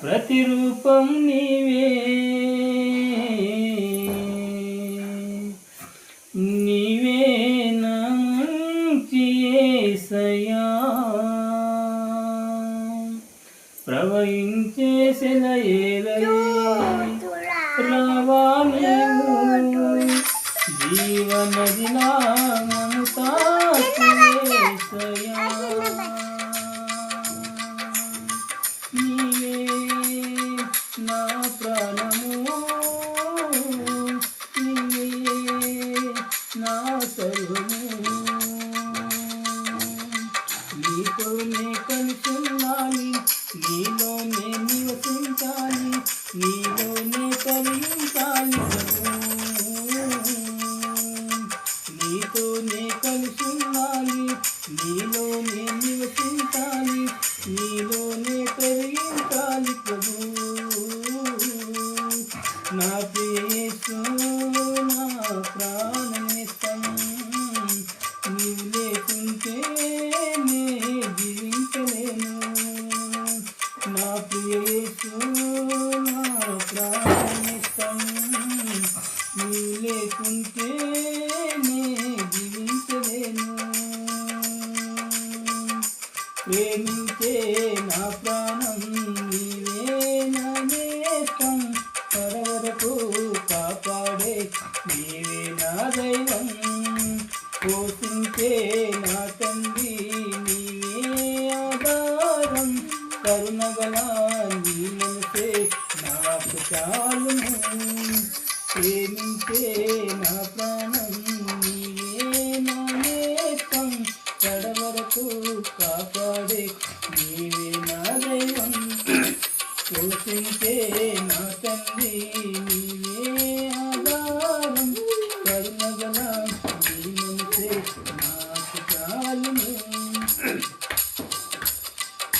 ప్రతిరూపం నీవే. నీవే నా మంచి యేసయ్యా ప్రవహించే సెలయేలలే రావా సర్వము నీతోనే కలిసి నీలోనే నివసించాలి నీలోనే కలిగించాలి నీతోనే కలిసి ఉండాలి నీలోనే నివసించాలి నీలోనే కలిగించాలి ప్రభు. ప్రియేసు నా లేకుంటే నే జీవించలేను ప్రేమించే నా ప్రాణం కాపాడే నీవే నా దైవం పోషించే నా తండ్రి करुण गला नीलन से नाथ चाल प्रेमिंचे ना प्राणं నీవే నేస్తం కడవరకు కాపాడే నీవే నా దైవం పోషించే నా తల్లి నీవే ఆధారం కరుణగల నీవంతే నాకు చాలును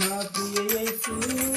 Yesu